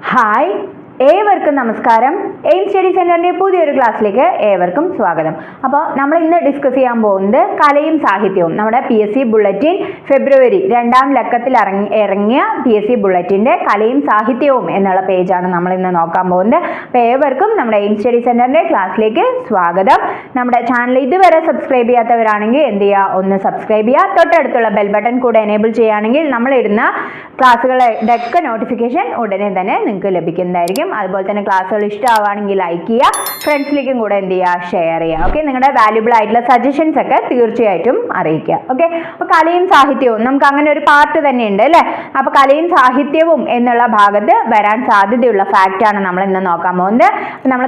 Hi, ഏവർക്കും നമസ്കാരം. Aim study സെന്ററിന്റെ പുതിയൊരു ക്ലാസ്സിലേക്ക് ഏവർക്കും സ്വാഗതം. അപ്പോൾ നമ്മൾ ഇന്ന് ഡിസ്കസ് ചെയ്യാൻ പോകുന്നത് കലയും സാഹിത്യവും. നമ്മുടെ പി എസ് സി ബുള്ളറ്റിൻ ഫെബ്രുവരി രണ്ടാം ലക്കത്തിൽ ഇറങ്ങി ഇറങ്ങിയ പി എസ് സി ബുള്ളറ്റിന്റെ കലയും സാഹിത്യവും എന്നുള്ള പേജാണ് നമ്മൾ ഇന്ന് നോക്കാൻ പോകുന്നത്. അപ്പോൾ ഏവർക്കും നമ്മുടെ എയിം സ്റ്റഡി സെന്ററിന്റെ ക്ലാസ്സിലേക്ക് സ്വാഗതം. നമ്മുടെ ചാനൽ ഇതുവരെ സബ്സ്ക്രൈബ് ചെയ്യാത്തവരാണെങ്കിൽ എന്ത് ചെയ്യുക? ഒന്ന് സബ്സ്ക്രൈബ് ചെയ്യുക. തൊട്ടടുത്തുള്ള ബെൽ ബട്ടൺ കൂടെ എനേബിൾ ചെയ്യുകയാണെങ്കിൽ നമ്മളിടുന്ന ക്ലാസ്സുകളുടെ ഒക്കെ നോട്ടിഫിക്കേഷൻ ഉടനെ തന്നെ നിങ്ങൾക്ക് ലഭിക്കുന്നതായിരിക്കും. അതുപോലെ തന്നെ ക്ലാസ്സുകൾ ഇഷ്ടമാവുകയാണെങ്കിൽ ലൈക്ക് ചെയ്യുക. ഫ്രണ്ട്സിലേക്കും കൂടെ എന്ത് ചെയ്യുക? ഷെയർ ചെയ്യുക. ഓക്കെ നിങ്ങളുടെ വാല്യുബിൾ ആയിട്ടുള്ള സജഷൻസ് ഒക്കെ തീർച്ചയായിട്ടും അറിയിക്കുക. ഓക്കെ അപ്പോൾ കലയും സാഹിത്യവും നമുക്ക് അങ്ങനെ ഒരു പാർട്ട് തന്നെ ഉണ്ട് അല്ലേ? അപ്പോൾ കലയും സാഹിത്യവും എന്നുള്ള ഭാഗത്ത് വരാൻ സാധ്യതയുള്ള ഫാക്റ്റ് ആണ് നമ്മൾ ഇന്ന് നോക്കാൻ പോകുന്നത്. അപ്പോൾ നമ്മൾ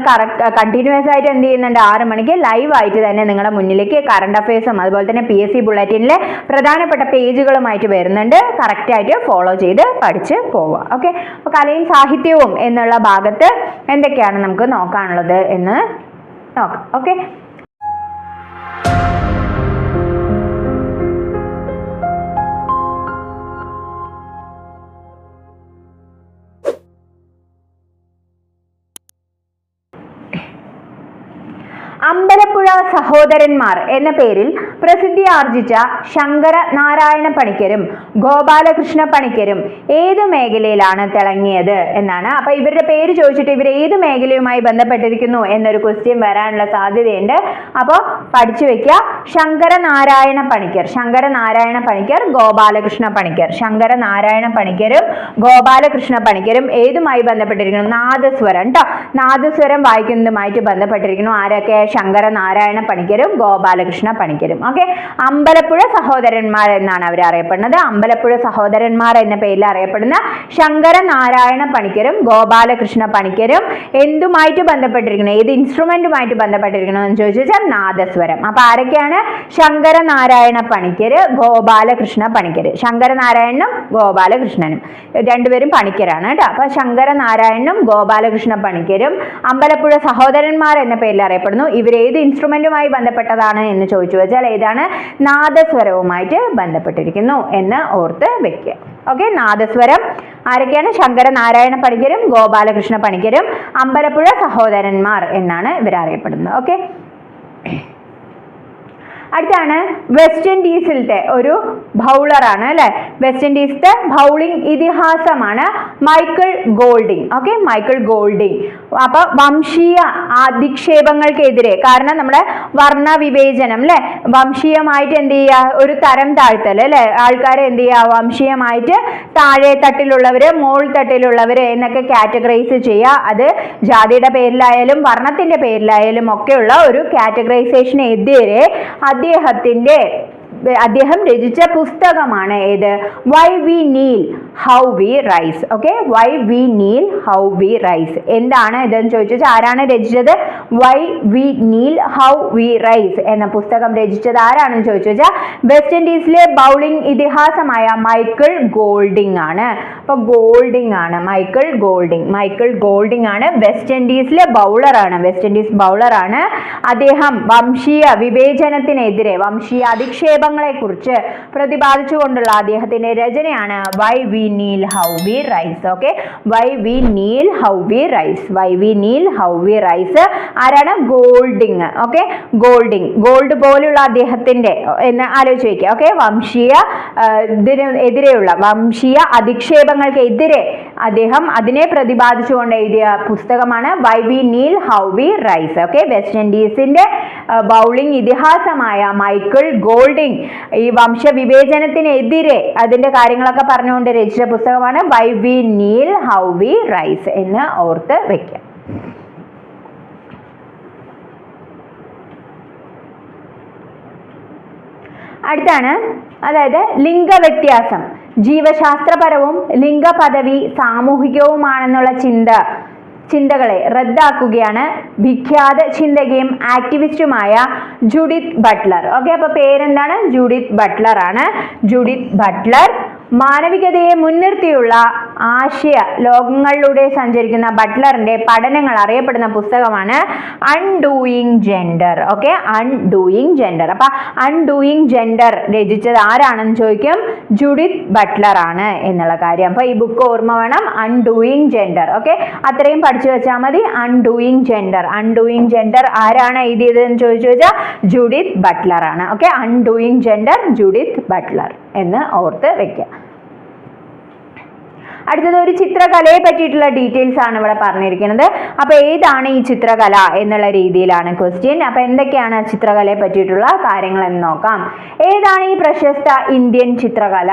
കണ്ടിന്യൂസ് ആയിട്ട് എന്ത് ചെയ്യുന്നുണ്ട്? ആറ് മണിക്ക് ലൈവ് ആയിട്ട് തന്നെ നിങ്ങളുടെ മുന്നിലേക്ക് കറണ്ട് അഫയേഴ്സും അതുപോലെ തന്നെ പി എസ് സി ബുള്ളറ്റിനിലെ പ്രധാനപ്പെട്ട പേജുകളുമായിട്ട് വരുന്നുണ്ട്. കറക്റ്റ് ആയിട്ട് ഫോളോ ചെയ്ത് പഠിച്ച് പോവുക. ഓക്കെ അപ്പോൾ കലയും സാഹിത്യവും എന്നുള്ള ഭാഗത്ത് എന്തൊക്കെയാണ് നമുക്ക് നോക്കാനുള്ളത് എന്ന് നോക്കാം. ഓക്കെ അമ്പലപ്പുഴ സഹോദരന്മാർ എന്ന പേരിൽ പ്രസിദ്ധി ആർജിച്ച ശങ്കര നാരായണ പണിക്കരും ഗോപാലകൃഷ്ണ പണിക്കരും ഏത് മേഖലയിലാണ് തിളങ്ങിയത് എന്നാണ്. അപ്പൊ ഇവരുടെ പേര് ചോദിച്ചിട്ട് ഇവർ ഏത് മേഖലയുമായി ബന്ധപ്പെട്ടിരിക്കുന്നു എന്നൊരു ക്വസ്റ്റ്യൻ വരാനുള്ള സാധ്യതയുണ്ട്. അപ്പോൾ പഠിച്ചു വെക്കുക ശങ്കര നാരായണ പണിക്കർ ശങ്കര നാരായണ പണിക്കർ ഗോപാലകൃഷ്ണ പണിക്കർ. ശങ്കര നാരായണ പണിക്കരും ഗോപാലകൃഷ്ണ പണിക്കരും ഏതുമായി ബന്ധപ്പെട്ടിരിക്കുന്നു? നാദസ്വരം കേട്ടോ നാദസ്വരം വായിക്കുന്നതുമായിട്ട് ബന്ധപ്പെട്ടിരിക്കുന്നു. ആരൊക്കെ? ശങ്കര നാരായണ പണിക്കരും ഗോപാലകൃഷ്ണ പണിക്കരും. ഓക്കെ അമ്പലപ്പുഴ സഹോദരന്മാർ എന്നാണ് അവർ അറിയപ്പെടുന്നത്. അമ്പലപ്പുഴ സഹോദരന്മാർ എന്ന പേരിൽ അറിയപ്പെടുന്ന ശങ്കരനാരായണ പണിക്കരും ഗോപാലകൃഷ്ണ പണിക്കരും എന്തുമായിട്ട് ബന്ധപ്പെട്ടിരിക്കുന്നു? ഏത് ഇൻസ്ട്രുമെന്റുമായിട്ട് ബന്ധപ്പെട്ടിരിക്കുന്നു എന്ന് ചോദിച്ചാൽ നാദസ്വരം. അപ്പൊ ആരൊക്കെയാണ്? ശങ്കരനാരായണ പണിക്കര് ഗോപാലകൃഷ്ണ പണിക്കര്. ശങ്കര നാരായണനും ഗോപാലകൃഷ്ണനും. രണ്ടുപേരും പണിക്കരാണ് കേട്ടോ. അപ്പൊ ശങ്കരനാരായണനും ഗോപാലകൃഷ്ണ പണിക്കരും അമ്പലപ്പുഴ സഹോദരന്മാർ എന്ന പേരിൽ അറിയപ്പെടുന്നു. ഇവർ ഏത് ഇൻസ്ട്രുമെന്റുമായി ബന്ധപ്പെട്ടതാണ് എന്ന് ചോദിച്ചു വെച്ചാൽ ഏതാണ്? നാദസ്വരവുമായിട്ട് ബന്ധപ്പെട്ടിരിക്കുന്നു എന്ന് ഓർത്ത് വെക്കുക. ഓക്കെ നാദസ്വരം ആരൊക്കെയാണ്? ശങ്കര നാരായണ പണിക്കരും ഗോപാലകൃഷ്ണ പണിക്കരും അമ്പലപ്പുഴ സഹോദരന്മാർ എന്നാണ് ഇവരറിയപ്പെടുന്നത് ഓക്കെ അടുത്താണ് വെസ്റ്റ് ഇൻഡീസിലത്തെ ഒരു ബൗളറാണ് അല്ലെ? വെസ്റ്റ് ഇൻഡീസിലെ bowling ഇതിഹാസമാണ് Michael Holding okay Michael Holding അപ്പൊ വംശീയ അധിക്ഷേപങ്ങൾക്കെതിരെ കാരണം നമ്മുടെ വർണ വിവേചനം അല്ലെ? വംശീയമായിട്ട് എന്ത് ചെയ്യുക? ഒരു തരം താഴ്ത്തൽ അല്ലെ? ആൾക്കാരെ എന്ത് ചെയ്യുക? വംശീയമായിട്ട് താഴെ തട്ടിലുള്ളവര് മോൾ തട്ടിലുള്ളവര് എന്നൊക്കെ കാറ്റഗറൈസ് ചെയ്യുക. അത് ജാതിയുടെ പേരിലായാലും വർണത്തിന്റെ പേരിലായാലും ഒക്കെയുള്ള ഒരു കാറ്റഗറൈസേഷനെതിരെ അദ്ദേഹത്തിന്റെ അദ്ദേഹം രചിച്ച പുസ്തകമാണ് ഏത്? Why we kneel how we rise. Okay why we kneel how we rise. എന്താണ് ഇതെന്ന് ചോദിച്ചാൽ ആരാണ് രചിച്ചത്? Why we kneel how we rise എന്ന പുസ്തകം രചിച്ചത് ആരാണെന്ന് ചോദിച്ചു വെച്ചാൽ വെസ്റ്റ് ഇൻഡീസിലെ ബൗളിംഗ് ഇതിഹാസമായ മൈക്കിൾ ഗോൾഡിംഗ് ആണ്. അപ്പൊ ഗോൾഡിംഗ് ആണ്. Michael Golding. മൈക്കിൾ ഗോൾഡിംഗ് ആണ് വെസ്റ്റ് ഇൻഡീസിലെ ബൗളറാണ് വെസ്റ്റ് ഇൻഡീസ് ബൗളറാണ് അദ്ദേഹം വംശീയ വിവേചനത്തിനെതിരെ വംശീയ അധിക്ഷേപങ്ങളെ കുറിച്ച് പ്രതിപാദിച്ചുകൊണ്ടുള്ള അദ്ദേഹത്തിന്റെ രചനയാണ് why we kneel how we rise okay why we kneel how we rise why we kneel how we rise ആരാണ്? ഗോൾഡിങ് ഓക്കെ ഗോൾഡിങ് ഗോൾഡ് പോലുള്ള അദ്ദേഹത്തിന്റെ എന്ന് ആലോചിച്ച് വയ്ക്കുക ഓക്കെ വംശീയ ഇതിന് എതിരെയുള്ള വംശീയ അധിക്ഷേപങ്ങൾക്കെതിരെ അദ്ദേഹം അതിനെ പ്രതിപാദിച്ചുകൊണ്ട് എഴുതിയ പുസ്തകമാണ് why we kneel how we rise okay West ഇൻഡീസിന്റെ bowling ഇതിഹാസമായ മൈക്കിൾ ഗോൾഡിംഗ് ഈ വംശവിവേചനത്തിനെതിരെ അതിന്റെ കാര്യങ്ങളൊക്കെ പറഞ്ഞുകൊണ്ട് രചിച്ച പുസ്തകമാണ് why we kneel how we rise എന്ന് ഓർത്ത് വെക്കുക. അടുത്താണ് അതായത് ലിംഗവ്യത്യാസം. ജീവശാസ്ത്രപരവും ലിംഗപദവി സാമൂഹികവുമാണെന്നുള്ള ചിന്ത ചിന്തകളെ റദ്ദാക്കുകയാണ് വിഖ്യാത ചിന്തകയും ആക്ടിവിസ്റ്റുമായ ജുഡിത്ത് ബട്ട്ലർ. ഓക്കെ അപ്പൊ പേരെന്താണ്? ജുഡിത്ത് ബട്ട്ലർ ആണ് ജുഡിത്ത് ബട്ട്ലർ മാനവികതയെ മുൻനിർത്തിയുള്ള ആശയ ലോകങ്ങളിലൂടെ സഞ്ചരിക്കുന്ന ബട്ട്ലറിന്റെ പഠനങ്ങൾ അറിയപ്പെടുന്ന പുസ്തകമാണ് undoing gender okay undoing gender അപ്പൊ അൺഡൂയിങ് ജെൻഡർ രചിച്ചത് ആരാണെന്ന് ചോദിക്കും? ജുഡിത്ത് ബട്ട്ലർ ആണ് എന്നുള്ള കാര്യം. അപ്പൊ ഈ ബുക്ക് ഓർമ്മ വേണം. അൺഡൂയിങ് ജെൻഡർ ഓക്കെ അത്രയും പഠിച്ചു വെച്ചാൽ മതി. അൺഡൂയിങ് ജെൻഡർ അൺഡൂയിങ് ജെൻഡർ ആരാണ് എഴുതിയത് എന്ന് ചോദിച്ചു വെച്ചാൽ ജുഡിത്ത് ബട്ട്ലർ ആണ്. Okay undoing gender Judith Butler എന്ന് ഓർത്ത് വെക്കുക അടുത്തത് ഒരു ചിത്രകലയെ പറ്റിയിട്ടുള്ള ഡീറ്റെയിൽസ് ആണ് ഇവിടെ പറഞ്ഞിരിക്കുന്നത്. അപ്പൊ ഏതാണ് ഈ ചിത്രകല എന്നുള്ള രീതിയിലാണ് ക്വസ്റ്റ്യൻ അപ്പൊ എന്തൊക്കെയാണ് ചിത്രകലയെ പറ്റിയിട്ടുള്ള കാര്യങ്ങൾ എന്ന് നോക്കാം. ഏതാണ് ഈ പ്രശസ്ത ഇന്ത്യൻ ചിത്രകല?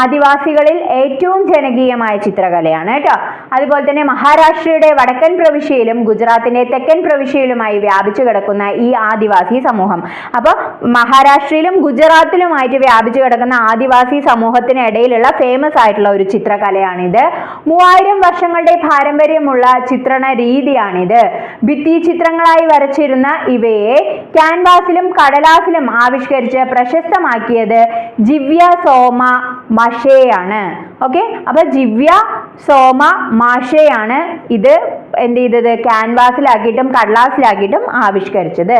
ആദിവാസികളിൽ ഏറ്റവും ജനകീയമായ ചിത്രകലയാണ് കേട്ടോ. അതുപോലെ തന്നെ മഹാരാഷ്ട്രയുടെ വടക്കൻ പ്രവിശ്യയിലും ഗുജറാത്തിന്റെ തെക്കൻ പ്രവിശ്യയിലുമായി വ്യാപിച്ചു കിടക്കുന്ന ഈ ആദിവാസി സമൂഹം. അപ്പോൾ മഹാരാഷ്ട്രയിലും ഗുജറാത്തിലുമായിട്ട് വ്യാപിച്ചു കിടക്കുന്ന ആദിവാസി സമൂഹത്തിന് ഇടയിലുള്ള ഫേമസ് ആയിട്ടുള്ള ഒരു ചിത്രകലയാണിത് മൂവായിരം വർഷങ്ങളുടെ പാരമ്പര്യമുള്ള ചിത്രണ രീതിയാണിത്. ഭിത്തി ചിത്രങ്ങളായി വരച്ചിരുന്ന ഇവയെ ക്യാൻവാസിലും കടലാസിലും ആവിഷ്കരിച്ച് പ്രശസ്തമാക്കിയത് ജിവ്യ സോമ മഷേയാണ്. ഓക്കെ? അപ്പൊ ജിവ്യ സോമ മാഷയാണ് ഇത് എന്ത് ചെയ്തത്? ക്യാൻവാസിലാക്കിയിട്ടും കടലാസിലാക്കിയിട്ടും ആവിഷ്കരിച്ചത്.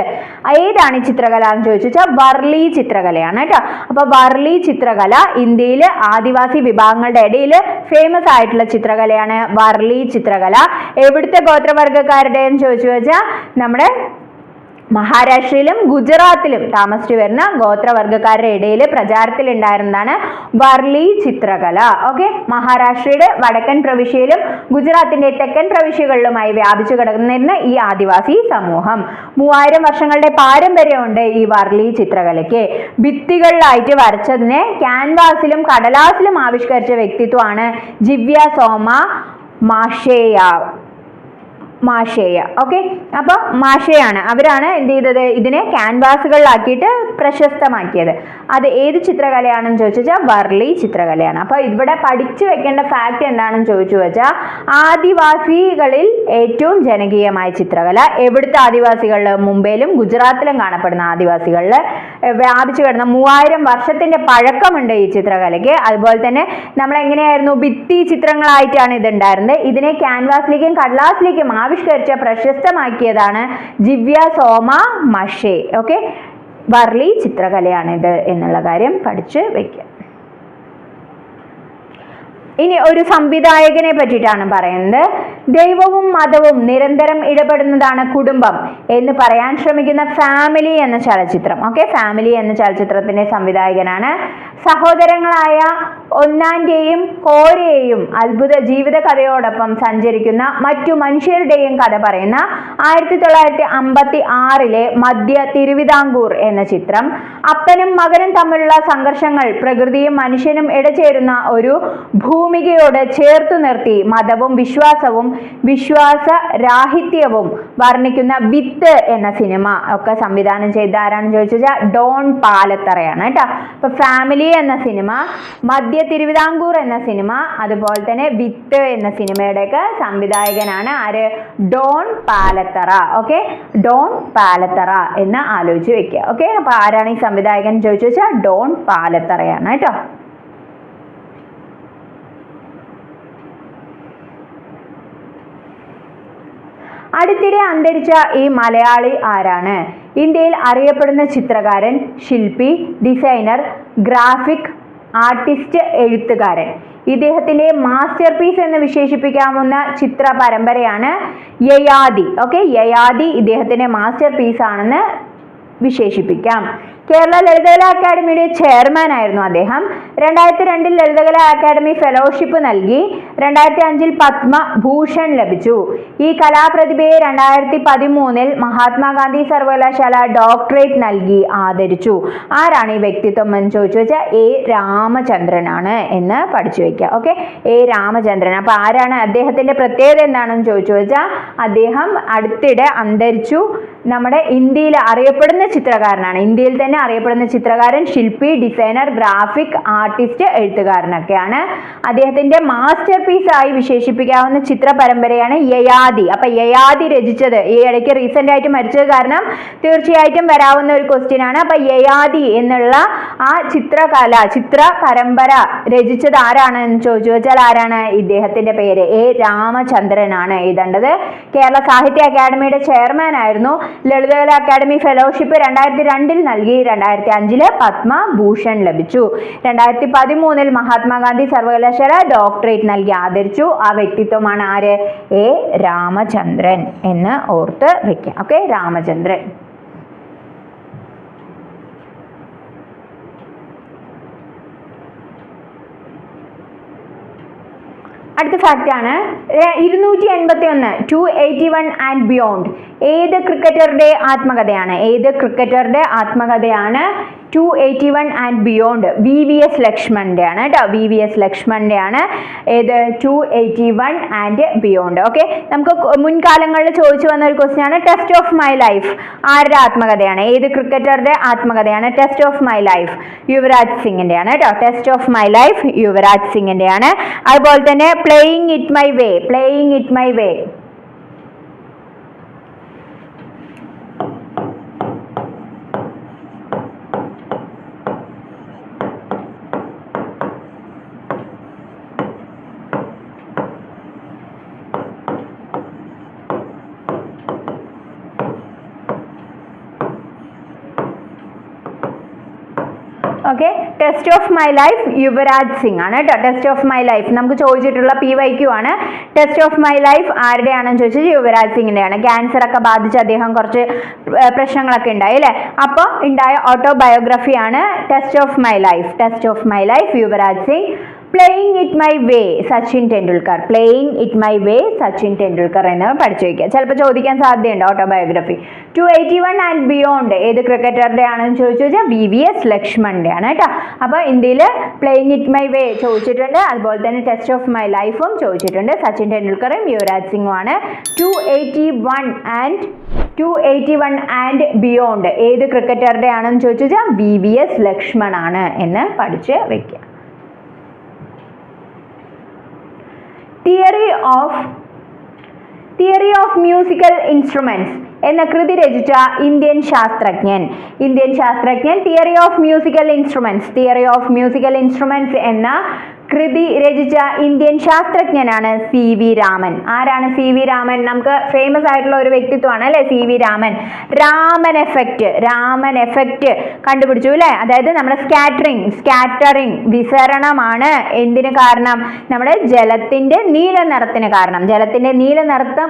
ഏതാണ് ഈ ചിത്രകല എന്ന് ചോദിച്ചു വർലി ചിത്രകലയാണ് കേട്ടോ. അപ്പൊ വർലി ചിത്രകല ഇന്ത്യയിൽ ആദിവാസി വിഭാഗങ്ങളുടെ ഇടയിൽ ഫേമസ് ആയിട്ടുള്ള ചിത്രകലയാണ് വർലി ചിത്രകല. എവിടുത്തെ ഗോത്രവർഗക്കാരുടെ എന്ന് ചോദിച്ചു വെച്ചാൽ നമ്മുടെ മഹാരാഷ്ട്രയിലും ഗുജറാത്തിലും താമസിച്ചു വരുന്ന ഗോത്രവർഗക്കാരുടെ ഇടയിൽ പ്രചാരത്തിലുണ്ടായിരുന്നതാണ് വർലി ചിത്രകല. ഓക്കെ? മഹാരാഷ്ട്രയുടെ വടക്കൻ പ്രവിശ്യയിലും ഗുജറാത്തിന്റെ തെക്കൻ പ്രവിശ്യകളിലുമായി വ്യാപിച്ചു കിടന്നിരുന്ന ഈ ആദിവാസി സമൂഹം. മൂവായിരം വർഷങ്ങളുടെ പാരമ്പര്യമുണ്ട് ഈ വർലി ചിത്രകലയ്ക്ക്. ഭിത്തികളിലായിട്ട് വരച്ചതിനെ ക്യാൻവാസിലും കടലാസിലും ആവിഷ്കരിച്ച വ്യക്തിത്വമാണ് ജിവ്യ സോമ മാഷേയ. മാഷേയ. ഓക്കെ അപ്പോൾ മാഷയാണ്. അവരാണ് എന്ത് ചെയ്തത്? ഇതിനെ ക്യാൻവാസുകളിലാക്കിയിട്ട് പ്രശസ്തമാക്കിയത്. അത് ഏത് ചിത്രകലയാണെന്ന് ചോദിച്ചു വെച്ചാൽ വർലി ചിത്രകലയാണ്. അപ്പോൾ ഇവിടെ പഠിച്ചു വെക്കേണ്ട ഫാക്റ്റ് എന്താണെന്ന് ചോദിച്ചു വെച്ചാൽ ആദിവാസികളിൽ ഏറ്റവും ജനകീയമായ ചിത്രകല എവിടുത്തെ ആദിവാസികളിൽ മുംബൈയിലും ഗുജറാത്തിലും കാണപ്പെടുന്ന ആദിവാസികളിൽ വ്യാപിച്ചു കിടന്ന മൂവായിരം വർഷത്തിന്റെ പഴക്കമുണ്ട് ഈ ചിത്രകലയ്ക്ക്. അതുപോലെ തന്നെ നമ്മൾ എങ്ങനെയായിരുന്നു ഭിത്തി ചിത്രങ്ങളായിട്ടാണ് ഇത് ഉണ്ടായിരുന്നത് ഇതിനെ ക്യാൻവാസിലേക്കും കടലാസിലേക്കും ആവിഷ്കരിച്ച പ്രശസ്തമാക്കിയതാണ് ജിവ്യ സോമ മഷേ. ഓക്കെ വർലി ചിത്രകലയാണിത് എന്നുള്ള കാര്യം പഠിച്ച് വെക്കുക. ഇനി ഒരു സംവിധായകനെ പറ്റിയിട്ടാണ് പറയുന്നത്. ദൈവവും മതവും നിരന്തരം ഇടപെടുന്നതാണ് കുടുംബം എന്ന് പറയാൻ ശ്രമിക്കുന്ന ഫാമിലി എന്ന ചലച്ചിത്രം. ഓക്കെ ഫാമിലി എന്ന ചലച്ചിത്രത്തിന്റെ സംവിധായകനാണ് സഹോദരങ്ങളായ ഒന്നാന്റെയും കോരയെയും അത്ഭുത ജീവിത കഥയോടൊപ്പം സഞ്ചരിക്കുന്ന മറ്റു മനുഷ്യരുടെയും കഥ പറയുന്ന ആയിരത്തി തൊള്ളായിരത്തി അമ്പത്തി ആറിലെ മധ്യ തിരുവിതാംകൂർ എന്ന ചിത്രം. അപ്പനും മകനും തമ്മിലുള്ള സംഘർഷങ്ങൾ പ്രകൃതിയും മനുഷ്യനും ഇടചേരുന്ന ഒരു ഭൂമികയോട് ചേർത്തു നിർത്തി മതവും വിശ്വാസവും വിശ്വാസ രാഹിത്യവും വർണിക്കുന്ന വിത്ത് എന്ന സിനിമ ഒക്കെ സംവിധാനം ചെയ്ത ആരാണെന്ന് ചോദിച്ചു ഡോൺ പാലത്തറയാണ് കേട്ടോ. അപ്പൊ ഫാമിലി എന്ന സിനിമ മധ്യ തിരുവിതാംകൂർ എന്ന സിനിമ അതുപോലെ തന്നെ വിത്ത് എന്ന സിനിമയുടെയൊക്കെ സംവിധായകനാണ് ആര്? ഡോൺ പാലത്തറ. ഓക്കെ? ഡോൺ പാലത്തറ എന്ന് ആലോചിച്ച് വെക്കുക. ഓക്കെ? അപ്പൊ ആരാണ് ഈ സംവിധായകൻ ചോദിച്ചു വെച്ചാൽ ഡോൺ പാലത്തറയാണ് കേട്ടോ. അടുത്തിടെ അന്തരിച്ച ഈ മലയാളി ആരാണ്? ഇന്ത്യയിൽ അറിയപ്പെടുന്ന ചിത്രകാരൻ ശില്പി ഡിസൈനർ ഗ്രാഫിക് ആർട്ടിസ്റ്റ് എഴുത്തുകാരൻ. ഇദ്ദേഹത്തിന്റെ മാസ്റ്റർ പീസ് എന്ന് വിശേഷിപ്പിക്കാവുന്ന ചിത്ര പരമ്പരയാണ് യയാദി ഓക്കെ യയാദി ഇദ്ദേഹത്തിന്റെ മാസ്റ്റർ പീസ് ആണെന്ന് വിശേഷിപ്പിക്കാം. കേരള ലളിതകലാ അക്കാദമിയുടെ ചെയർമാൻ ആയിരുന്നു അദ്ദേഹം. രണ്ടായിരത്തി രണ്ടിൽ ലളിതകലാ അക്കാദമി ഫെലോഷിപ്പ് നൽകി. രണ്ടായിരത്തി അഞ്ചിൽ പത്മഭൂഷൺ ലഭിച്ചു. ഈ കലാപ്രതിഭയെ രണ്ടായിരത്തി പതിമൂന്നിൽ മഹാത്മാഗാന്ധി സർവകലാശാല ഡോക്ടറേറ്റ് നൽകി ആദരിച്ചു. ആരാണ് ഈ വ്യക്തിത്വം എന്ന് ചോദിച്ചു വെച്ചാൽ എ രാമചന്ദ്രനാണ് എന്ന് പഠിച്ചു വയ്ക്കുക ഓക്കെ? എ രാമചന്ദ്രൻ. അപ്പോൾ ആരാണ് അദ്ദേഹത്തിന്റെ പ്രത്യേകത എന്താണെന്ന് ചോദിച്ചു വെച്ചാൽ അദ്ദേഹം അടുത്തിടെ അന്തരിച്ചു. നമ്മുടെ ഇന്ത്യയിൽ അറിയപ്പെടുന്ന ചിത്രകാരനാണ്. ഇന്ത്യയിൽ തന്നെ പിന്നെ അറിയപ്പെടുന്ന ചിത്രകാരൻ ശില്പി ഡിസൈനർ ഗ്രാഫിക് ആർട്ടിസ്റ്റ് എഴുത്തുകാരനൊക്കെയാണ്. അദ്ദേഹത്തിന്റെ മാസ്റ്റർ പീസായി വിശേഷിപ്പിക്കാവുന്ന ചിത്ര പരമ്പരയാണ് യയാദി അപ്പൊ യയാദി രചിച്ചത് ഈ ഇടയ്ക്ക് റീസെന്റ് ആയിട്ട് മരിച്ചത് കാരണം തീർച്ചയായിട്ടും വരാവുന്ന ഒരു ക്വസ്റ്റ്യൻ ആണ്. അപ്പൊ യയാദി എന്നുള്ള ആ ചിത്രകല ചിത്ര പരമ്പര രചിച്ചത് ആരാണ് എന്ന് ചോദിച്ചു വെച്ചാൽ ആരാണ് ഇദ്ദേഹത്തിന്റെ പേര്? എ. രാമചന്ദ്രനാണ് എഴുതേണ്ടത്. കേരള സാഹിത്യ അക്കാദമിയുടെ ചെയർമാൻ ആയിരുന്നു ലളിതകല അക്കാദമി ഫെലോഷിപ്പ് രണ്ടായിരത്തി രണ്ടിൽ നൽകി. രണ്ടായിരത്തി അഞ്ചിൽ പത്മഭൂഷൺ ലഭിച്ചു. രണ്ടായിരത്തി പതിമൂന്നിൽ മഹാത്മാഗാന്ധി സർവകലാശാല ഡോക്ടറേറ്റ് നൽകി ആദരിച്ചു. ആ വ്യക്തിത്വമാണ് ആര്? എ. രാമചന്ദ്രൻ എന്ന് ഓർത്ത് വെക്കുക ഓക്കെ രാമചന്ദ്രൻ. അടുത്ത ഫാക്റ്റ് ആണ് ഇരുന്നൂറ്റി എൺപത്തി ഒന്ന് two eighty one and beyond ഏത് ക്രിക്കറ്ററുടെ ആത്മകഥയാണ്? ഏത് ക്രിക്കറ്ററുടെ ആത്മകഥയാണ്? To eighty one and beyond V V S ലക്ഷ്മണിന്റെ ആണ് കേട്ടോ. വി വി എസ് ലക്ഷ്മണിന്റെ ആണ് ഏത്? Two eighty one and beyond okay നമുക്ക് മുൻകാലങ്ങളിൽ ചോദിച്ചു വന്ന ഒരു ക്വസ്റ്റ്യൻ ആണ്. ടെസ്റ്റ് ഓഫ് മൈ ലൈഫ് ആരുടെ ആത്മകഥയാണ്? ഏത് ക്രിക്കറ്ററുടെ ആത്മകഥയാണ്? Test of my life Yuvraj സിംഗിന്റെ ആണ് കേട്ടോ. Test of my life Yuvraj സിംഗിന്റെ ആണ് അതുപോലെ തന്നെ playing it my way playing it my way okay test of my life Yuvraj Singh ആണ് കേട്ടോ. ടെസ്റ്റ് ഓഫ് മൈ ലൈഫ് നമുക്ക് ചോദിച്ചിട്ടുള്ള പി വൈ ക്യു ആണ്. ടെസ്റ്റ് ഓഫ് മൈ ലൈഫ് ആരുടെയാണെന്ന് ചോദിച്ചത് യുവരാജ് സിംഗിന്റെയാണ് ക്യാൻസർ ഒക്കെ ബാധിച്ച് അദ്ദേഹം കുറച്ച് പ്രശ്നങ്ങളൊക്കെ ഉണ്ടായി അല്ലേ? അപ്പോൾ ഉണ്ടായ ഓട്ടോബയോഗ്രഫിയാണ് test of my life test of my life Yuvraj Singh playing it my way Sachin Tendulkar. Playing it my way Sachin Tendulkar എന്ന് പഠിച്ചു വയ്ക്കുക. ചിലപ്പോൾ ചോദിക്കാൻ സാധ്യതയുണ്ട് autobiography two eighty one and beyond ഏത് ക്രിക്കറ്ററുടെ ആണെന്ന് ചോദിച്ചു വെച്ചാൽ വി വി എസ് ലക്ഷ്മണിന്റെ ആണ് കേട്ടോ. അപ്പോൾ ഇന്ത്യയിൽ പ്ലേയിങ് ഇറ്റ് മൈ വേ ചോദിച്ചിട്ടുണ്ട്. അതുപോലെ തന്നെ ടെസ്റ്റ് ഓഫ് മൈ ലൈഫും ചോദിച്ചിട്ടുണ്ട്. സച്ചിൻ ടെണ്ടുൽക്കറും യുവരാജ് സിംഗും ആണ്. Two eighty one and two eighty one and beyond ഏത് ക്രിക്കറ്ററുടെ ആണെന്ന് ചോദിച്ചു വെച്ചാൽ വി വി എസ് ലക്ഷ്മൺ ആണ് എന്ന് പഠിച്ച് വെക്കുക theory of theory of musical instruments എന്ന കൃതി രചിച്ച ഇന്ത്യൻ ശാസ്ത്രജ്ഞൻ. ഇന്ത്യൻ ശാസ്ത്രജ്ഞൻ theory of musical instruments theory of musical instruments എന്ന കൃതി രചിച്ച ഇന്ത്യൻ ശാസ്ത്രജ്ഞനാണ് സി വി രാമൻ. ആരാണ് സി വി രാമൻ? നമുക്ക് ഫേമസ് ആയിട്ടുള്ള ഒരു വ്യക്തിത്വമാണ് അല്ലെ C V Raman. Raman effect Raman effect കണ്ടുപിടിച്ചു അല്ലേ? അതായത് നമ്മുടെ സ്കാറ്ററിങ് സ്കാറ്ററിങ് വിസരണമാണ് എന്തിന് കാരണം? നമ്മുടെ ജലത്തിന്റെ നീല നിറത്തിന് കാരണം. ജലത്തിന്റെ നീല നിറത്തം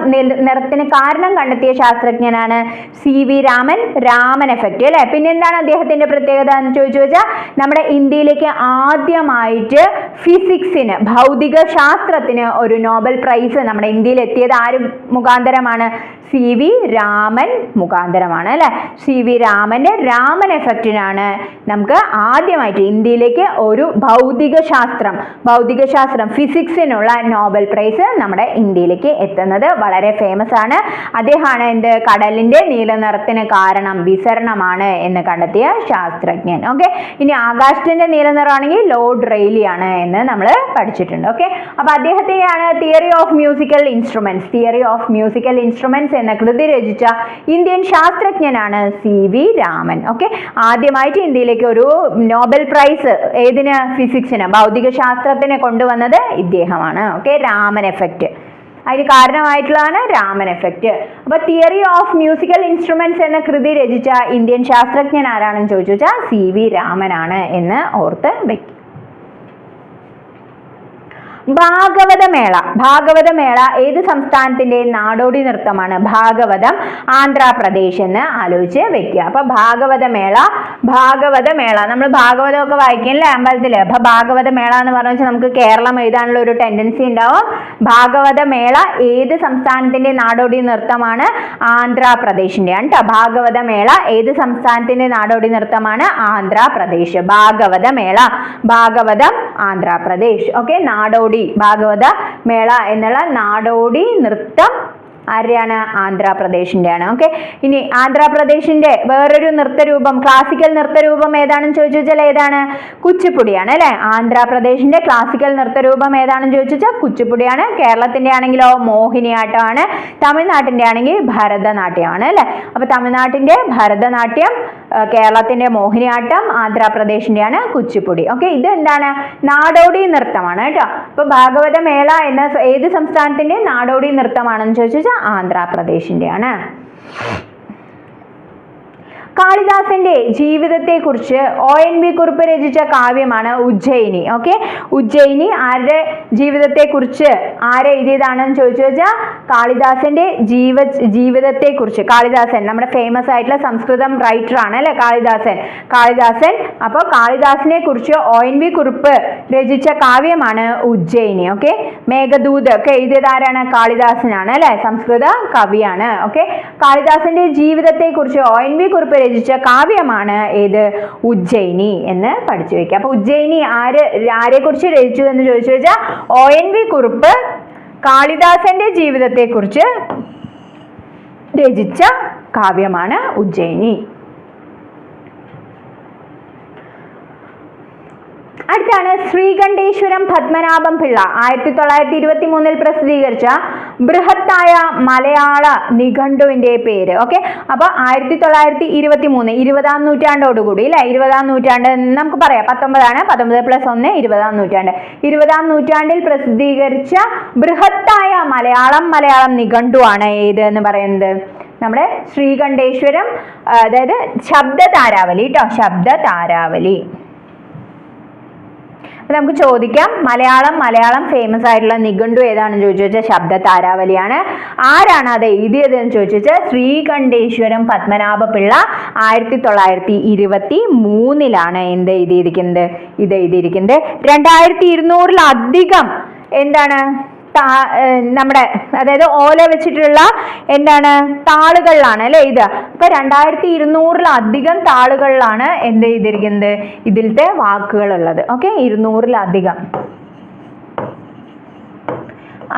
നിറത്തിന് കാരണം കണ്ടെത്തിയ ശാസ്ത്രജ്ഞനാണ് C V Raman Raman effect അല്ലെ? പിന്നെന്താണ് അദ്ദേഹത്തിന്റെ പ്രത്യേകത എന്ന് ചോദിച്ചു വെച്ചാൽ നമ്മുടെ ഇന്ത്യയിലേക്ക് ആദ്യമായിട്ട് ഫിസിക്സിന് ഭൗതിക ശാസ്ത്രത്തിന് ഒരു നോബൽ പ്രൈസ് നമ്മുടെ ഇന്ത്യയിൽ എത്തിയത് ആര് മുഖാന്തരമാണ്? സി വി രാമൻ മുഖാന്തരമാണ് അല്ലേ? സി വി രാമന്റെ രാമൻ എഫക്റ്റിനാണ് നമുക്ക് ആദ്യമായിട്ട് ഇന്ത്യയിലേക്ക് ഒരു ഭൗതിക ശാസ്ത്രം ഭൗതിക ശാസ്ത്രം ഫിസിക്സിനുള്ള നോബൽ പ്രൈസ് നമ്മുടെ ഇന്ത്യയിലേക്ക് എത്തുന്നത് വളരെ ഫേമസ് ആണ്. അദ്ദേഹമാണ് എന്ത്? കടലിന്റെ നീലനിറത്തിന് കാരണം വിസരണമാണ് എന്ന് കണ്ടെത്തിയ ശാസ്ത്രജ്ഞൻ. ഓക്കെ ഇനി ആകാശത്തിന്റെ നീല ലോഡ് റെയ്ലിയാണ് എന്ന് എന്ന് നമ്മൾ പഠിച്ചിട്ടുണ്ട് ഓക്കെ അപ്പോൾ അദ്ദേഹത്തെയാണ് theory of musical instruments theory of musical instruments എന്ന കൃതി രചിച്ച ഇന്ത്യൻ ശാസ്ത്രജ്ഞനാണ് സി വി രാമൻ ഓക്കെ ആദ്യമായിട്ട് ഇന്ത്യയിലേക്ക് ഒരു നോബൽ പ്രൈസ് ഏതിന്? ഫിസിക്സിന് ഭൗതിക ശാസ്ത്രത്തിന് കൊണ്ടുവന്നത് ഇദ്ദേഹമാണ് ഓക്കെ രാമൻ എഫക്റ്റ് അതിന് കാരണമായിട്ടുള്ളതാണ് രാമൻ എഫക്റ്റ് അപ്പോൾ തിയറി ഓഫ് മ്യൂസിക്കൽ ഇൻസ്ട്രുമെന്റ്സ് എന്ന കൃതി രചിച്ച ഇന്ത്യൻ ശാസ്ത്രജ്ഞൻ ആരാണെന്ന് ചോദിച്ചു വെച്ചാൽ സി വി രാമനാണ് എന്ന് ഓർത്ത് വെക്കും. ഭാഗവതമേള. ഭാഗവതമേള ഏത് സംസ്ഥാനത്തിന്റെ നാടോടി നൃത്തമാണ്? ഭാഗവതം ആന്ധ്രാപ്രദേശ് എന്ന് ആലോചിച്ച് വെക്കുക. അപ്പൊ ഭാഗവതമേള ഭാഗവതമേള. നമ്മൾ ഭാഗവതമൊക്കെ വായിക്കില്ലേ അമ്പലത്തിൽ അപ്പൊ ഭാഗവതമേള എന്ന് പറഞ്ഞു വെച്ചാൽ നമുക്ക് കേരളം എഴുതാനുള്ള ഒരു ടെൻഡൻസി ഉണ്ടാവും. ഭാഗവതമേള ഏത് സംസ്ഥാനത്തിന്റെ നാടോടി നൃത്തമാണ്? ആന്ധ്രാപ്രദേശിന്റെ ആണ് കേട്ടോ ഭാഗവതമേള ഏത് സംസ്ഥാനത്തിന്റെ നാടോടി നൃത്തമാണ്? ആന്ധ്രാപ്രദേശ്. ഭാഗവതമേള ഭാഗവതം ആന്ധ്രാപ്രദേശ്. ഓക്കെ? നാടോടി ഭാഗവത മേള എന്നുള്ള നാടോടി നൃത്തം ആരുടെയാണ് ആന്ധ്രാപ്രദേശിന്റെയാണ് ഓക്കെ? ഇനി ആന്ധ്രാപ്രദേശിന്റെ വേറൊരു നൃത്തരൂപം ക്ലാസിക്കൽ നൃത്തരൂപം ഏതാണെന്ന് ചോദിച്ചു വെച്ചാൽ ഏതാണ്? കുച്ചിപ്പുടിയാണ് അല്ലേ? ആന്ധ്രാപ്രദേശിന്റെ ക്ലാസിക്കൽ നൃത്തരൂപം ഏതാണെന്ന് ചോദിച്ചു വെച്ചാൽ കുച്ചിപ്പുടിയാണ്. കേരളത്തിന്റെ ആണെങ്കിലോ മോഹിനിയാട്ടമാണ് തമിഴ്നാട്ടിന്റെ ആണെങ്കിൽ ഭരതനാട്യമാണ് അല്ലേ? അപ്പോൾ തമിഴ്നാട്ടിന്റെ ഭരതനാട്യം കേരളത്തിന്റെ മോഹിനിയാട്ടം ആന്ധ്രാപ്രദേശിന്റെയാണ് കുച്ചിപ്പുടി. ഓക്കെ? ഇത് എന്താണ്? നാടോടി നൃത്തമാണ് കേട്ടോ. അപ്പോൾ ഭാഗവത മേള എന്ന ഏത് സംസ്ഥാനത്തിന്റെ നാടോടി നൃത്തമാണെന്ന് ചോദിച്ചു വെച്ചാൽ ആന്ധ്രാപ്രദേശിന്റെയാണ്. കാളിദാസന്റെ ജീവിതത്തെക്കുറിച്ച് ഒ എൻ വി കുറിപ്പ് രചിച്ച കാവ്യമാണ് ഉജ്ജയിനി. ഓക്കെ ഉജ്ജയിനി ആരുടെ ജീവിതത്തെക്കുറിച്ച് ആരെ എഴുതിയതാണെന്ന് ചോദിച്ചു വെച്ചാൽ കാളിദാസന്റെ ജീവ ജീവിതത്തെക്കുറിച്ച്. കാളിദാസൻ നമ്മുടെ ഫേമസ് ആയിട്ടുള്ള സംസ്കൃതം റൈറ്റർ ആണ് അല്ലെ കാളിദാസൻ? കാളിദാസൻ അപ്പോൾ കാളിദാസനെ കുറിച്ച് ഒ എൻ വി കുറിപ്പ് രചിച്ച കാവ്യമാണ് ഉജ്ജയിനി. ഓക്കെ മേഘദൂത് ഒക്കെ എഴുതിയത് ആരാണ്? കാളിദാസനാണ് അല്ലെ? സംസ്കൃത കവിയാണ്. ഓക്കെ കാളിദാസന്റെ ജീവിതത്തെക്കുറിച്ച് ഒ എൻ വി കുറിപ്പ് രചിച്ച കാവ്യമാണ് ഏത്? ഉജ്ജയിനി എന്ന് പഠിച്ചു വെക്കുക. അപ്പൊ ഉജ്ജയിനി ആര് ആരെ കുറിച്ച് രചിച്ചു എന്ന് ചോദിച്ചു വെച്ചാൽ ഒ എൻ വി കുറുപ്പ് കാളിദാസന്റെ ജീവിതത്തെക്കുറിച്ച് രചിച്ച കാവ്യമാണ് ഉജ്ജയിനി. അടുത്താണ് ശ്രീകണ്ഠേശ്വരം പത്മനാഭം പിള്ള. ആയിരത്തി തൊള്ളായിരത്തി ഇരുപത്തി മൂന്നിൽ പ്രസിദ്ധീകരിച്ച ബൃഹത്തായ മലയാള നിഘണ്ടുവിന്റെ പേര്. ഓക്കെ? അപ്പൊ ആയിരത്തി തൊള്ളായിരത്തി ഇരുപത്തി മൂന്ന് ഇരുപതാം നൂറ്റാണ്ടോടുകൂടി അല്ലെ ഇരുപതാം നൂറ്റാണ്ട് നമുക്ക് പറയാം. പത്തൊമ്പതാണ്. പത്തൊമ്പത് പ്ലസ് ഒന്ന് ഇരുപതാം നൂറ്റാണ്ട്. ഇരുപതാം നൂറ്റാണ്ടിൽ പ്രസിദ്ധീകരിച്ച ബൃഹത്തായ മലയാളം മലയാളം നിഘണ്ടുവാണ് ഏത് എന്ന് പറയുന്നത്? നമ്മുടെ ശ്രീകണ്ഠേശ്വരം അതായത് ശബ്ദ താരാവലി കേട്ടോ ശബ്ദ താരാവലി അപ്പൊ നമുക്ക് ചോദിക്കാം. മലയാളം മലയാളം ഫേമസ് ആയിട്ടുള്ള നിഘണ്ടു ഏതാണെന്ന് ചോദിച്ചു വെച്ചാൽ ശബ്ദ താരാവലിയാണ്. ആരാണ് അത് എഴുതിയത് എന്ന് ചോദിച്ചു വെച്ചാൽ ശ്രീകണ്ഠേശ്വരം പത്മനാഭ പിള്ള ആയിരത്തി തൊള്ളായിരത്തി ഇരുപത്തി മൂന്നിലാണ് എന്ത് എഴുതിയിരിക്കുന്നത്? ഇത് എഴുതിയിരിക്കുന്നത് രണ്ടായിരത്തി ഇരുന്നൂറിലധികം എന്താണ്? നമ്മുടെ അതായത് ഓല വെച്ചിട്ടുള്ള എന്താണ് താളുകളിലാണ് അല്ലെ ഇത്? ഇപ്പൊ രണ്ടായിരത്തി ഇരുന്നൂറിലധികം താളുകളിലാണ് എന്ത് ചെയ്തിരിക്കുന്നത്? ഇതിലത്തെ വാക്കുകൾ ഉള്ളത്. ഓക്കെ ഇരുന്നൂറിലധികം.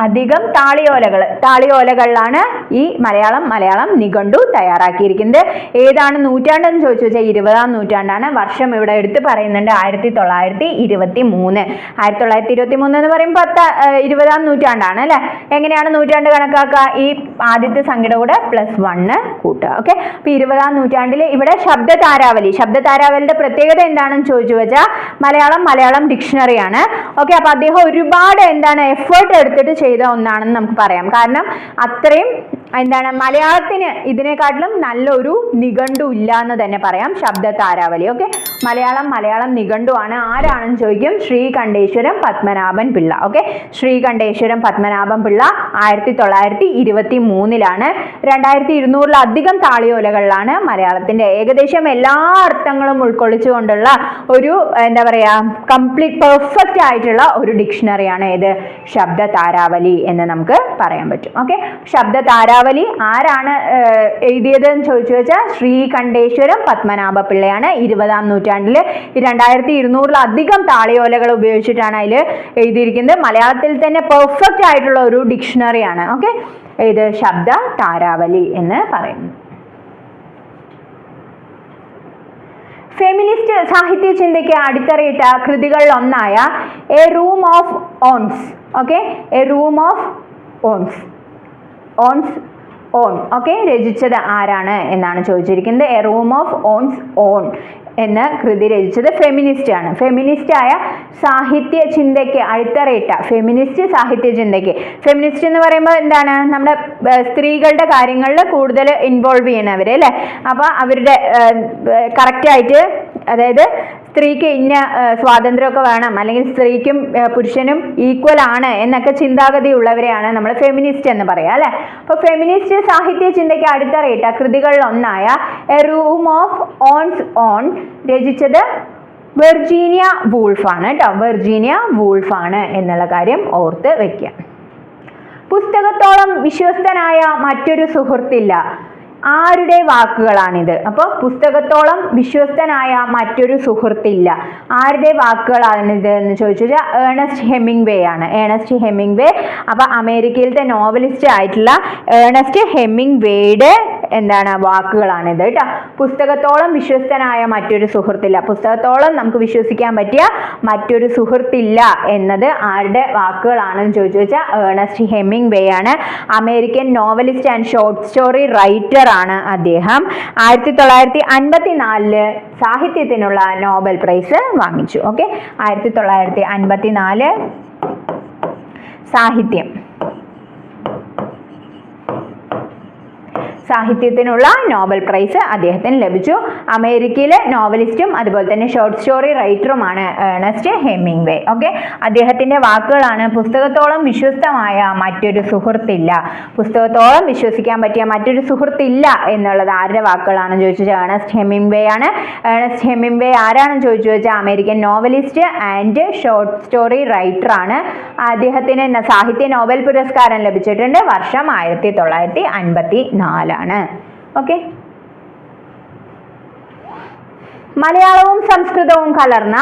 അധികം താളിയോലകൾ താളിയോലകളിലാണ് ഈ മലയാളം മലയാളം നിഘണ്ടു തയ്യാറാക്കിയിരിക്കുന്നത്. ഏതാണ് നൂറ്റാണ്ടെന്ന് ചോദിച്ചു വെച്ചാൽ ഇരുപതാം നൂറ്റാണ്ടാണ്. വർഷം ഇവിടെ എടുത്ത് പറയുന്നുണ്ട് ആയിരത്തി തൊള്ളായിരത്തി ഇരുപത്തി മൂന്ന് ആയിരത്തി തൊള്ളായിരത്തി ഇരുപത്തി മൂന്ന് എന്ന് പറയുമ്പോൾ പത്ത് ഇരുപതാം നൂറ്റാണ്ടാണ് അല്ലേ? എങ്ങനെയാണ് നൂറ്റാണ്ട് കണക്കാക്കുക? ഈ ആദ്യത്തെ സംഖ്യയുടെ കൂടെ പ്ലസ് വണ്ണ് കൂട്ടുക ഓക്കെ? അപ്പോൾ ഇരുപതാം നൂറ്റാണ്ടിൽ ഇവിടെ ശബ്ദ താരാവലി ശബ്ദ താരാവലിയുടെ പ്രത്യേകത എന്താണെന്ന് ചോദിച്ചു വെച്ചാൽ മലയാളം മലയാളം ഡിക്ഷണറിയാണ്. ഓക്കെ അപ്പോൾ അദ്ദേഹം ഒരുപാട് എന്താണ് എഫേർട്ട് എടുത്തിട്ട് ചെയ്ത ഒന്നാണെന്ന് നമുക്ക് പറയാം. കാരണം അത്രയും എന്താണ് മലയാളത്തിന് ഇതിനെക്കാട്ടിലും നല്ലൊരു നിഘണ്ടു ഇല്ല എന്ന് തന്നെ പറയാം ശബ്ദ താരാവലി. ഓക്കെ മലയാളം മലയാളം നിഘണ്ടുവാണ്. ആരാണെന്ന് ചോദിക്കും? ശ്രീകണ്ഠേശ്വരം പത്മനാഭൻ പിള്ള. ഓക്കെ ശ്രീകണ്ഠേശ്വരം പത്മനാഭൻ പിള്ള ആയിരത്തി തൊള്ളായിരത്തി ഇരുപത്തി മൂന്നിലാണ് രണ്ടായിരത്തി ഇരുന്നൂറിലധികം താളിയോലകളിലാണ് മലയാളത്തിന്റെ ഏകദേശം എല്ലാ അർത്ഥങ്ങളും ഉൾക്കൊള്ളിച്ചുകൊണ്ടുള്ള ഒരു എന്താ പറയാ കംപ്ലീറ്റ് പെർഫെക്റ്റ് ആയിട്ടുള്ള ഒരു ഡിക്ഷണറിയാണ് ഏത്? ശബ്ദ താരാവലി എന്ന് നമുക്ക് പറയാൻ പറ്റും. ഓക്കെ ശബ്ദ താരാവലി ആരാണ് എഴുതിയതെന്ന് ചോദിച്ചു വെച്ചാൽ ശ്രീകണ്ഠേശ്വരം പത്മനാഭ പിള്ളയാണ് ഇരുപതാം നൂറ്റാണ്ടിൽ രണ്ടായിരത്തി ഇരുന്നൂറിലധികം താളിയോലകൾ ഉപയോഗിച്ചിട്ടാണ് അതിൽ എഴുതിയിരിക്കുന്നത്. മലയാളത്തിൽ തന്നെ പെർഫെക്റ്റ് ആയിട്ടുള്ള ഒരു ഡിക്ഷണറിയാണ് ഓക്കെ ഇത് ശബ്ദ താരാവലി എന്ന് പറയുന്നു. ഫെമിനിസ്റ്റ് സാഹിത്യ ചിന്തയ്ക്ക് അടിത്തറയിട്ട കൃതികളിൽ ഒന്നായ a room of one's okay a room of one's one's own okay രചിച്ചത് ആരാണ് എന്നാണ് ചോദിച്ചിരിക്കുന്നത്. A room of one's own എന്ന കൃതി രചിച്ചത് ഫെമിനിസ്റ്റ് ആണ്. ഫെമിനിസ്റ്റ് ആയ സാഹിത്യ ചിന്തയ്ക്ക് അടിത്തറയിട്ട ഫെമിനിസ്റ്റ് സാഹിത്യ ചിന്തയ്ക്ക്. ഫെമിനിസ്റ്റ് എന്ന് പറയുമ്പോൾ എന്താണ്? നമ്മുടെ സ്ത്രീകളുടെ കാര്യങ്ങളിൽ കൂടുതൽ ഇൻവോൾവ് ചെയ്യണവർ അല്ലേ? അപ്പോൾ അവരുടെ കറക്റ്റായിട്ട് അതായത് സ്ത്രീക്ക് ഇന്ന സ്വാതന്ത്ര്യമൊക്കെ വേണം അല്ലെങ്കിൽ സ്ത്രീക്കും പുരുഷനും ഈക്വൽ ആണ് എന്നൊക്കെ ചിന്താഗതി ഉള്ളവരെയാണ് നമ്മൾ ഫെമിനിസ്റ്റ് എന്ന് പറയാം അല്ലെ? അപ്പോൾ ഫെമിനിസ്റ്റ് സാഹിത്യ ചിന്തയ്ക്ക് അടുത്തറിയിട്ട. കൃതികളിൽ ഒന്നായ a room of one's own രചിച്ചത് വെർജീനിയ വൂൾഫാണ് കേട്ടോ. വെർജീനിയ വൂൾഫാണ് എന്നുള്ള കാര്യം ഓർത്ത് വെക്കുക പുസ്തകത്തോളം വിശ്വസ്തനായ മറ്റൊരു സുഹൃത്തില്ല. ആരുടെ വാക്കുകളാണിത്? അപ്പോൾ പുസ്തകത്തോളം വിശ്വസ്തനായ മറ്റൊരു സുഹൃത്തില്ല. ആരുടെ വാക്കുകളാണിത് എന്ന് ചോദിച്ചാൽ ഏണസ്റ്റ് ഹെമിംഗ് വേ ആണ്. ഏണസ്റ്റ് ഹെമിംഗ് വേ അപ്പോൾ അമേരിക്കയിലത്തെ നോവലിസ്റ്റ് ആയിട്ടുള്ള ഏണസ്റ്റ് ഹെമിംഗ് വേയുടെ എന്താണ് വാക്കുകളാണിത് കേട്ടോ. പുസ്തകത്തോളം വിശ്വസ്തനായ മറ്റൊരു സുഹൃത്തില്ല. പുസ്തകത്തോളം നമുക്ക് വിശ്വസിക്കാൻ പറ്റിയ മറ്റൊരു സുഹൃത്തില്ല എന്നത് ആരുടെ വാക്കുകളാണെന്ന് ചോദിച്ചു വെച്ചാൽ ഏണസ്റ്റ് ഹെമ്മിങ് വേ ആണ് American novelist and short story writer ആണ് അദ്ദേഹം. ആയിരത്തി തൊള്ളായിരത്തി അൻപത്തി നാലിൽ സാഹിത്യത്തിനുള്ള നോബൽ പ്രൈസ് വാങ്ങിച്ചു. ഓക്കെ? ആയിരത്തി തൊള്ളായിരത്തി അൻപത്തി നാല് സാഹിത്യം. സാഹിത്യത്തിനുള്ള നോബൽ പ്രൈസ് അദ്ദേഹത്തിന് ലഭിച്ചു. അമേരിക്കയിലെ നോവലിസ്റ്റും അതുപോലെ തന്നെ ഷോർട്ട് സ്റ്റോറി റൈറ്ററുമാണ് ഏണസ്റ്റ് ഹെമ്മിംഗ്വേ ഓക്കെ അദ്ദേഹത്തിന്റെ വാക്കുകളാണ് പുസ്തകത്തോളം വിശ്വസ്തമായ മറ്റൊരു സുഹൃത്തില്ല. പുസ്തകത്തോളം വിശ്വസിക്കാൻ പറ്റിയ മറ്റൊരു സുഹൃത്തില്ല എന്നുള്ളത് ആരുടെ വാക്കുകളാണ് ചോദിച്ചത് ഏണസ്റ്റ് ഹെമ്മിംഗ്വേ ആണ് ഏണസ്റ്റ് ഹെമ്മിംഗ്വേ ആരാണെന്ന് ചോദിച്ചു വെച്ചാൽ American novelist and short story writer ആണ് അദ്ദേഹത്തിന് സാഹിത്യ നോബൽ പുരസ്കാരം ലഭിച്ചിട്ടുണ്ട്. വർഷം ആയിരത്തി തൊള്ളായിരത്തി അൻപത്തി നാലാണ് ഓക്കെ മലയാളവും സംസ്കൃതവും കലർന്ന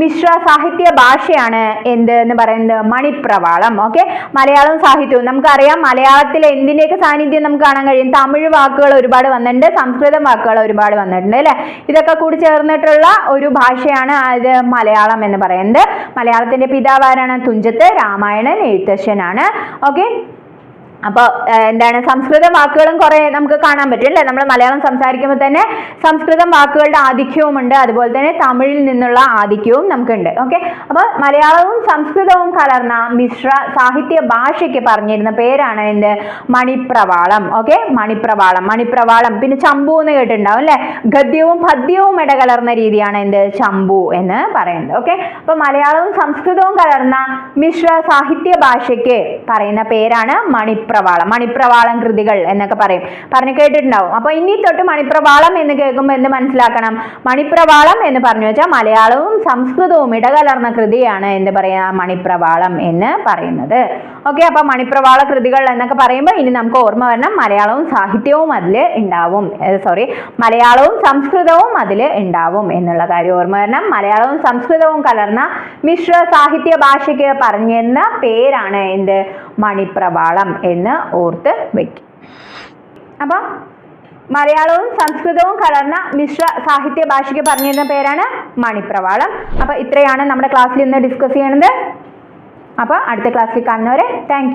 മിശ്ര സാഹിത്യ ഭാഷയാണ് എന്ത് എന്ന് പറയുന്നത്? മണിപ്രവാളം. ഓക്കെ മലയാളവും സാഹിത്യവും. നമുക്കറിയാം മലയാളത്തിൽ എന്തിന്റെയൊക്കെ സാന്നിധ്യം നമുക്ക് കാണാൻ കഴിയും? തമിഴ് വാക്കുകൾ ഒരുപാട് വന്നിട്ടുണ്ട് സംസ്കൃതം വാക്കുകൾ ഒരുപാട് വന്നിട്ടുണ്ട് അല്ലേ? ഇതൊക്കെ കൂടി ചേർന്നിട്ടുള്ള ഒരു ഭാഷയാണ് അത് മലയാളം എന്ന് പറയുന്നത്. മലയാളത്തിന്റെ പിതാവാരാണ് തുഞ്ചത്ത് രാമായണൻ എഴുത്തച്ഛനാണ്. ഓക്കെ അപ്പോൾ എന്താണ് സംസ്കൃത വാക്കുകളും കുറേ നമുക്ക് കാണാൻ പറ്റും അല്ലേ? നമ്മൾ മലയാളം സംസാരിക്കുമ്പോൾ തന്നെ സംസ്കൃതം വാക്കുകളുടെ ആധിക്യവും ഉണ്ട് അതുപോലെ തന്നെ തമിഴിൽ നിന്നുള്ള ആധിക്യവും നമുക്കുണ്ട് ഓക്കെ? അപ്പോൾ മലയാളവും സംസ്കൃതവും കലർന്ന മിശ്ര സാഹിത്യ ഭാഷയ്ക്ക് പറഞ്ഞിരുന്ന പേരാണ് എന്ത്? മണിപ്രവാളം ഓക്കെ? മണിപ്രവാളം മണിപ്രവാളം. പിന്നെ ചമ്പു എന്ന് കേട്ടിട്ടുണ്ടാവും അല്ലേ? ഗദ്യവും പദ്യവും ഇടകലർന്ന രീതിയാണ് എന്ത്? ചമ്പു എന്ന് പറയുന്നത് ഓക്കെ? അപ്പോൾ മലയാളവും സംസ്കൃതവും കലർന്ന മിശ്ര സാഹിത്യ ഭാഷയ്ക്ക് പറയുന്ന പേരാണ് മണിപ്രവാളം മണിപ്രവാളം കൃതികൾ എന്നൊക്കെ പറയും. പറഞ്ഞു കേട്ടിട്ടുണ്ടാവും. അപ്പോൾ ഇനി തൊട്ട് മണിപ്രവാളം എന്ന് കേൾക്കുമ്പോൾ എന്ത് മനസ്സിലാക്കണം? മണിപ്രവാളം എന്ന് പറഞ്ഞു വെച്ചാൽ മലയാളവും സംസ്കൃതവും ഇടകലർന്ന കൃതിയാണ് എന്ത് പറയുക? മണിപ്രവാളം എന്ന് പറയുന്നത്. ഓക്കെ അപ്പോൾ മണിപ്രവാള കൃതികൾ എന്നൊക്കെ പറയുമ്പോൾ ഇനി നമുക്ക് ഓർമ്മ വരണം മലയാളവും സാഹിത്യവും അതിൽ ഉണ്ടാവും. സോറി മലയാളവും സംസ്കൃതവും അതിൽ ഉണ്ടാവും എന്നുള്ള കാര്യം ഓർമ്മ വരണം. മലയാളവും സംസ്കൃതവും കലർന്ന മിശ്ര സാഹിത്യ ഭാഷയ്ക്ക് പറഞ്ഞെന്ന പേരാണ് എന്ത്? മണിപ്രവാളം എന്ന് ഓർത്ത് വെക്കും. അപ്പം മലയാളവും സംസ്കൃതവും കലർന്ന മിശ്ര സാഹിത്യ ഭാഷയ്ക്ക് പറഞ്ഞിരുന്ന പേരാണ് മണിപ്രവാളം. അപ്പോൾ ഇത്രയാണ് നമ്മുടെ ക്ലാസ്സിൽ ഇന്ന് ഡിസ്കസ് ചെയ്യണത്. അപ്പോൾ അടുത്ത ക്ലാസ്സിൽ കാണുന്നവരെ താങ്ക്